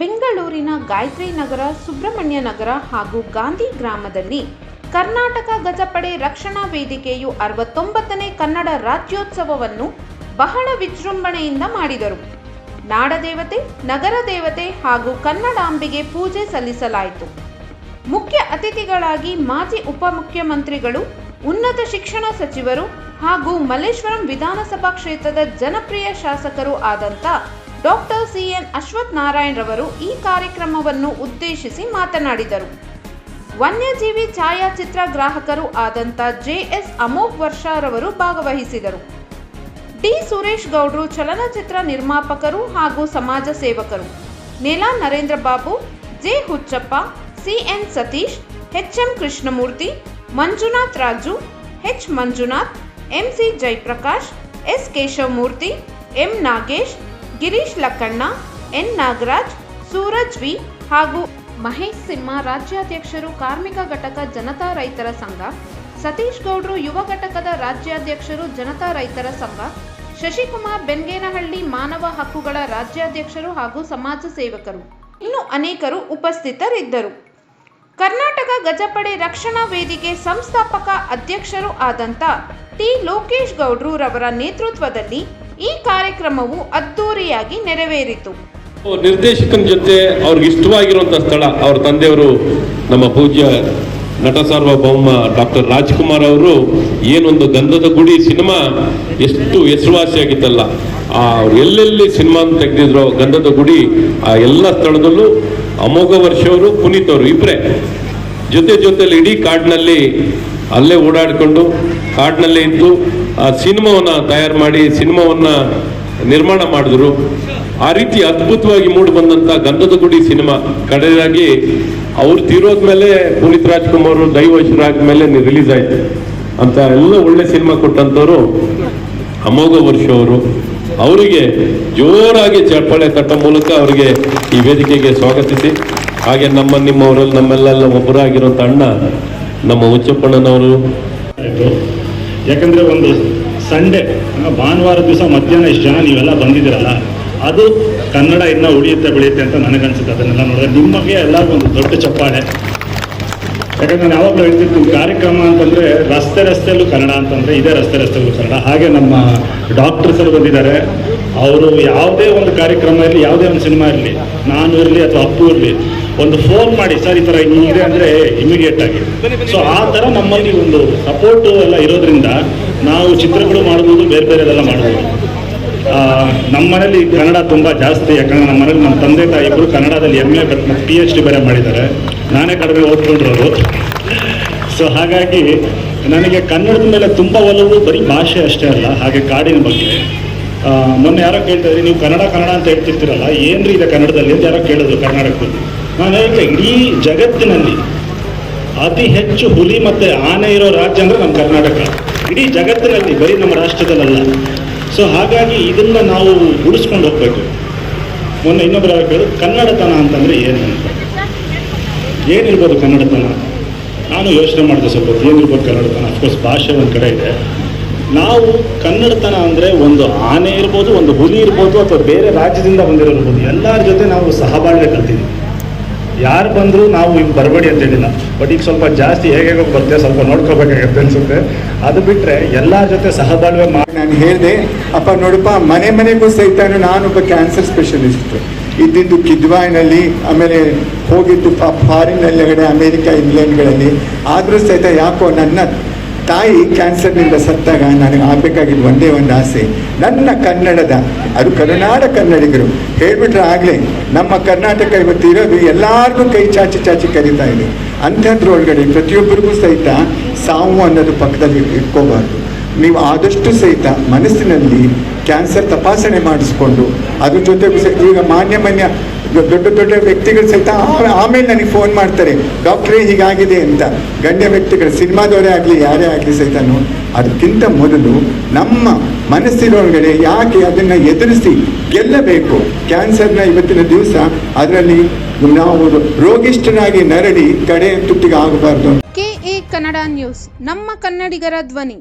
ಬೆಂಗಳೂರಿನ ಗಾಯತ್ರಿ ನಗರ, ಸುಬ್ರಹ್ಮಣ್ಯ ನಗರ ಹಾಗೂ ಗಾಂಧಿ ಗ್ರಾಮದಲ್ಲಿ ಕರ್ನಾಟಕ ಗಜಪಡೆ ರಕ್ಷಣಾ ವೇದಿಕೆಯು ಅರವತ್ತೊಂಬತ್ತನೇ ಕನ್ನಡ ರಾಜ್ಯೋತ್ಸವವನ್ನು ಬಹಳ ವಿಜೃಂಭಣೆಯಿಂದ ಮಾಡಿದರು. ನಾಡದೇವತೆ ನಗರ ದೇವತೆ ಹಾಗೂ ಕನ್ನಡಾಂಬೆಗೆ ಪೂಜೆ ಸಲ್ಲಿಸಲಾಯಿತು. ಮುಖ್ಯ ಅತಿಥಿಗಳಾಗಿ ಮಾಜಿ ಉಪಮುಖ್ಯಮಂತ್ರಿಗಳು, ಉನ್ನತ ಶಿಕ್ಷಣ ಸಚಿವರು ಹಾಗೂ ಮಲ್ಲೇಶ್ವರಂ ವಿಧಾನಸಭಾ ಕ್ಷೇತ್ರದ ಜನಪ್ರಿಯ ಶಾಸಕರು ಆದಂಥ ಡಾಕ್ಟರ್ ಸಿಎನ್ ಅಶ್ವಥ್ ನಾರಾಯಣ್ ರವರು ಈ ಕಾರ್ಯಕ್ರಮವನ್ನು ಉದ್ದೇಶಿಸಿ ಮಾತನಾಡಿದರು. ವನ್ಯಜೀವಿ ಛಾಯಾಚಿತ್ರ ಗ್ರಾಹಕರು ಆದಂಥ ಜೆಎಸ್ ಅಮೋಘ್ ವರ್ಷರವರು ಭಾಗವಹಿಸಿದರು. ಡಿ. ಸುರೇಶ್ ಗೌಡ್ರು ಚಲನಚಿತ್ರ ನಿರ್ಮಾಪಕರು ಹಾಗೂ ಸಮಾಜ ಸೇವಕರು. ನೆಲ Narendra Babu, J. Huchappa, C N Satish, H M Krishnamurthy, Manjunath Raju, H. Manjunath M C Jayaprakash, S. Keshavamurthy, M. Nagesh Girish Lakkanna, N Nagaraj, Suraj V ಹಾಗೂ ಮಹೇಶ್ ಸಿಂಹ ರಾಜ್ಯಾಧ್ಯಕ್ಷರು ಕಾರ್ಮಿಕ ಘಟಕ ಜನತಾ ರೈತರ ಸಂಘ, ಸತೀಶ್ ಗೌಡ್ರು ಯುವ ಘಟಕದ ರಾಜ್ಯಾಧ್ಯಕ್ಷರು ಜನತಾ ರೈತರ ಸಂಘ, ಶಶಿಕುಮಾರ್ ಬೆನ್ಗೇನಹಳ್ಳಿ ಮಾನವ ಹಕ್ಕುಗಳ ರಾಜ್ಯಾಧ್ಯಕ್ಷರು ಹಾಗೂ ಸಮಾಜ ಸೇವಕರು. ಇನ್ನು ಅನೇಕರು ಉಪಸ್ಥಿತರಿದ್ದರು. ಕರ್ನಾಟಕ ಗಜಪಡೆ ರಕ್ಷಣಾ ವೇದಿಕೆ ಸಂಸ್ಥಾಪಕ ಅಧ್ಯಕ್ಷರು ಆದಂತ ಟಿ ಲೋಕೇಶ್ ಗೌಡ್ರು ರವರ ನೇತೃತ್ವದಲ್ಲಿ ಈ ಕಾರ್ಯಕ್ರಮವು ಅದ್ದೂರಿಯಾಗಿ ನೆರವೇರಿತು. ನಿರ್ದೇಶಕನ ಜೊತೆ ಅವ್ರಿಗೆ ಇಷ್ಟವಾಗಿರುವಂಥ ಸ್ಥಳ, ಅವ್ರ ತಂದೆಯವರು ನಮ್ಮ ಪೂಜ್ಯ ನಟ ಸಾರ್ವಭೌಮ ಡಾಕ್ಟರ್ ರಾಜ್ಕುಮಾರ್ ಅವರು ಏನೊಂದು ಗಂಧದ ಗುಡಿ ಸಿನಿಮಾ ಎಷ್ಟು ಹೆಸರುವಾಸಿಯಾಗಿತ್ತಲ್ಲ, ಆ ಎಲ್ಲೆಲ್ಲಿ ಸಿನಿಮಾ ತೆಗೆದಿದ್ರು ಗಂಧದ ಗುಡಿ, ಆ ಎಲ್ಲ ಸ್ಥಳದಲ್ಲೂ ಅಮೋಘ ವರ್ಷವರು ಪುನೀತ್ ಅವರು ಇಬ್ಬರೇ ಜೊತೆ ಜೊತೆಲಿ ಇಡೀ ಕಾಡಿನಲ್ಲಿ ಅಲ್ಲೇ ಓಡಾಡಿಕೊಂಡು ಕಾಡಿನಲ್ಲೇ ಇದ್ದು ಆ ಸಿನಿಮಾವನ್ನ ತಯಾರು ಮಾಡಿ ಸಿನಿಮಾವನ್ನ ನಿರ್ಮಾಣ ಮಾಡಿದ್ರು. ಆ ರೀತಿ ಅದ್ಭುತವಾಗಿ ಮೂಡಿ ಬಂದಂತ ಗಂಧದ ಗುಡಿ ಸಿನಿಮಾ. ಕಡೆಯಾಗಿ ಅವ್ರು ತೀರೋದ್ಮೇಲೆ ಪುನೀತ್ ರಾಜ್ಕುಮಾರ್ ದೈವಶರಾದ್ಮೇಲೆ ರಿಲೀಸ್ ಆಯ್ತು. ಅಂತ ಎಲ್ಲ ಒಳ್ಳೆ ಸಿನಿಮಾ ಕೊಟ್ಟಂತವ್ರು ಅಮೋಘ ವರ್ಷ ಅವರು. ಅವರಿಗೆ ಜೋರಾಗಿ ಚಪ್ಪಾಳೆ ತಟ್ಟ ಮೂಲಕ ಅವರಿಗೆ ಈ ವೇದಿಕೆಗೆ ಸ್ವಾಗತಿಸಿ. ಹಾಗೆ ನಮ್ಮ ನಿಮ್ಮವರಲ್ಲಿ ನಮ್ಮೆಲ್ಲ ಒಬ್ಬರಾಗಿರೋ ಅಣ್ಣ, ನಮ್ಮ ಹುಚ್ಚಪ್ಪಣ್ಣನವರು. ಯಾಕಂದ್ರೆ ಒಂದು ಸಂಡೇ ಭಾನುವಾರ ದಿವಸ ಮಧ್ಯಾಹ್ನ ಇಷ್ಟು ಜನ ನೀವೆಲ್ಲ ಬಂದಿದ್ದೀರಲ್ಲ, ಅದು ಕನ್ನಡ ಇನ್ನ ಉಳಿಯುತ್ತೆ, ಬೆಳೆಯುತ್ತೆ ಅಂತ ನನಗನ್ಸುತ್ತೆ. ಅದನ್ನೆಲ್ಲ ನೋಡಿದ್ರೆ ನಿಮಗೆ ಎಲ್ಲರಿಗೂ ಒಂದು ದೊಡ್ಡ ಚಪ್ಪಾಳೆ. ಯಾಕಂದ್ರೆ ನಾನು ಯಾವಾಗಲೂ ಹೇಳ್ತಿರ್ತೀನಿ ಕಾರ್ಯಕ್ರಮ ಅಂತಂದ್ರೆ ರಸ್ತೆ ರಸ್ತೆಯಲ್ಲೂ ಕನ್ನಡ ಅಂತಂದ್ರೆ ಇದೇ ರಸ್ತೆ ರಸ್ತೆಯಲ್ಲೂ ಕನ್ನಡ. ಹಾಗೆ ನಮ್ಮ ಡಾಕ್ಟರ್ಸ್ ಎಲ್ಲ ಬಂದಿದ್ದಾರೆ. ಅವರು ಯಾವುದೇ ಒಂದು ಕಾರ್ಯಕ್ರಮ ಇರಲಿ, ಯಾವುದೇ ಒಂದು ಸಿನಿಮಾ ಇರಲಿ, ನಾನು ಇರಲಿ ಅಥವಾ ಅಪ್ಪು ಇರಲಿ ಒಂದು ಫೋನ್ ಮಾಡಿ, ಸರ್, ಈ ಥರ ಇನ್ನೊಂದಿದೆ ಅಂದರೆ ಇಮಿಡಿಯೇಟ್ ಆಗಿ. ಸೊ ಆ ಥರ ನಮ್ಮಲ್ಲಿ ಒಂದು ಸಪೋರ್ಟು ಎಲ್ಲ ಇರೋದ್ರಿಂದ ನಾವು ಚಿತ್ರಗಳು ಮಾಡ್ಬೋದು, ಬೇರೆ ಬೇರೆದೆಲ್ಲ ಮಾಡ್ಬೋದು. ನಮ್ಮ ಮನೇಲಿ ಕನ್ನಡ ತುಂಬ ಜಾಸ್ತಿ, ಯಾಕಂದ್ರೆ ನಮ್ಮ ಮನೇಲಿ ನಮ್ಮ ತಂದೆ ತಾಯಿ ಇಬ್ಬರು ಕನ್ನಡದಲ್ಲಿ ಎಂ ಎ ಮತ್ತು ಪಿ ಎಚ್ ಡಿ ಬೇರೆ ಮಾಡಿದ್ದಾರೆ. ನಾನೇ ಕಡಿಮೆ ಓದ್ಕೊಂಡಿರೋದು. ಸೊ ಹಾಗಾಗಿ ನನಗೆ ಕನ್ನಡದ ಮೇಲೆ ತುಂಬ ಒಲವು, ಬರೀ ಭಾಷೆ ಅಷ್ಟೇ ಅಲ್ಲ, ಹಾಗೆ ಕಾಡಿನ ಬಗ್ಗೆ. ಮೊನ್ನೆ ಯಾರೋ ಕೇಳ್ತಾ ಇದ್ರಿ, ನೀವು ಕನ್ನಡ ಕನ್ನಡ ಅಂತ ಹೇಳ್ತಿರ್ತೀರಲ್ಲ, ಏನ್ರಿ ಇದೆ ಕನ್ನಡದಲ್ಲಿ? ಅಂತ ಯಾರೋ ಕೇಳಿದ್ರು ಕರ್ನಾಟಕದಲ್ಲಿ. ನಾನು ಇಡೀ ಜಗತ್ತಿನಲ್ಲಿ ಅತಿ ಹೆಚ್ಚು ಹುಲಿ ಮತ್ತೆ ಆನೆ ಇರೋ ರಾಜ್ಯ ಅಂದರೆ ನಮ್ಮ ಕರ್ನಾಟಕ. ಇಡೀ ಜಗತ್ತಿನಲ್ಲಿ ಬರೀ ನಮ್ಮ ರಾಷ್ಟ್ರದಲ್ಲ ಸೊ ಹಾಗಾಗಿ ಇದನ್ನ ನಾವು ಉಳಿಸ್ಕೊಂಡು ಹೋಗ್ಬೇಕು. ಮೊನ್ನೆ ಇನ್ನೊಬ್ಬರು ಕೇಳಿದ್ರು ಕನ್ನಡತನ ಅಂತಂದ್ರೆ ಏನು ಏನಿರ್ಬೋದು ಕನ್ನಡತನ ನಾನು ಯೋಚನೆ ಮಾಡಿದೆ ಸ್ವಲ್ಪ ಏನಿರ್ಬೋದು ಕನ್ನಡತನ ಅಫ್ಕೋರ್ಸ್ ಭಾಷೆ ಒಂದು ಕಡೆ ಇದೆ. ನಾವು ಕನ್ನಡತನ ಅಂದರೆ ಒಂದು ಆನೆ ಇರ್ಬೋದು, ಒಂದು ಹುಲಿ ಇರ್ಬೋದು, ಅಥವಾ ಬೇರೆ ರಾಜ್ಯದಿಂದ ಬಂದಿರೋರ್ಬೋದು ಎಲ್ಲರ ಜೊತೆ ನಾವು ಸಹಬಾಳ್ವೆ ಕಲ್ತಿದ್ದೀವಿ. ಯಾರು ಬಂದರೂ ನಾವು ಈಗ ಬರಬೇಡಿ ಅಂತ ಹೇಳಿಲ್ಲ. ಬಟ್ ಈಗ ಸ್ವಲ್ಪ ಜಾಸ್ತಿ ಹೇಗೆ ಬರ್ತೇವೆ ಸ್ವಲ್ಪ ನೋಡ್ಕೋಬೇಕಾಗತ್ತೆ ಅನ್ಸುತ್ತೆ. ಅದು ಬಿಟ್ಟರೆ ಎಲ್ಲರ ಜೊತೆ ಸಹಬಾಳ್ವೆ ಮಾಡಿ ನಾನು ಹೇಳಿದೆ, ಅಪ್ಪ ನೋಡಪ್ಪ, ಮನೆ ಮನೆಗೂ ಸಹಿತ ನಾನೊಬ್ಬ ಕ್ಯಾನ್ಸರ್ ಸ್ಪೆಷಲಿಸ್ಟ್ ಇದ್ದಿದ್ದು ಕಿದ್ವಾಯ್ನಲ್ಲಿ, ಆಮೇಲೆ ಹೋಗಿದ್ದು ಫಾರಿನ್ನಲ್ಲಿ ಅಮೇರಿಕ ಇಂಗ್ಲೆಂಡ್ಗಳಲ್ಲಿ ಆದರೂ ಸಹಿತ ಯಾಕೋ ನನ್ನ ತಾಯಿ ಕ್ಯಾನ್ಸರ್ನಿಂದ ಸತ್ತಾಗ ನನಗೆ ಆಗಬೇಕಾಗಿದ್ದು ಒಂದೇ ಒಂದು ಆಸೆ. ನನ್ನ ಕನ್ನಡದ, ಅದು ಕರುನಾಡ ಕನ್ನಡಿಗರು ಹೇಳ್ಬಿಟ್ರೆ ಆಗಲೇ ನಮ್ಮ ಕರ್ನಾಟಕ ಇವತ್ತು ಇರೋದು ಎಲ್ಲರಿಗೂ ಕೈ ಚಾಚಿ ಚಾಚಿ ಕರಿತಾ ಇದೆ. ಅಂಥದ್ರೊಳಗಡೆ ಪ್ರತಿಯೊಬ್ಬರಿಗೂ ಸಹಿತ ಸಾವು ಅನ್ನೋದು ಪಕ್ಕದಲ್ಲಿ ಇಟ್ಕೋಬಾರ್ದು. ನೀವು ಆದಷ್ಟು ಸಹಿತ ಮನಸ್ಸಿನಲ್ಲಿ ಕ್ಯಾನ್ಸರ್ ತಪಾಸಣೆ ಮಾಡಿಸ್ಕೊಂಡು, ಅದ್ರ ಸಹ ಈಗ ಮಾನ್ಯ ಮಾನ್ಯ ದೊಡ್ಡ ದೊಡ್ಡ ವ್ಯಕ್ತಿಗಳು ಸಹಿತ ಆಮೇಲೆ ನನಗೆ ಫೋನ್ ಮಾಡ್ತಾರೆ, ಡಾಕ್ಟ್ರೇ, ಹೀಗಾಗಿದೆ ಅಂತ. ಗಣ್ಯ ವ್ಯಕ್ತಿಗಳು, ಸಿನಿಮಾದವರೇ ಆಗಲಿ, ಯಾರೇ ಆಗಲಿ ಸಹಿತ ಅದಕ್ಕಿಂತ ಮೊದಲು ನಮ್ಮ ಮನಸ್ಸಿನೊಳಗಡೆ ಯಾಕೆ ಅದನ್ನು ಎದುರಿಸಿ ಗೆಲ್ಲಬೇಕು? ಕ್ಯಾನ್ಸರ್ನ ಇವತ್ತಿನ ದಿವಸ ಅದರಲ್ಲಿ ನಾವು ರೋಗಿಷ್ಠನಾಗಿ ನರಳಿ ಕಡೆ ತುಟ್ಟಿಗೆ ಆಗಬಾರ್ದು ಕೆಎ ಕನ್ನಡ ನ್ಯೂಸ್, ನಮ್ಮ ಕನ್ನಡಿಗರ ಧ್ವನಿ.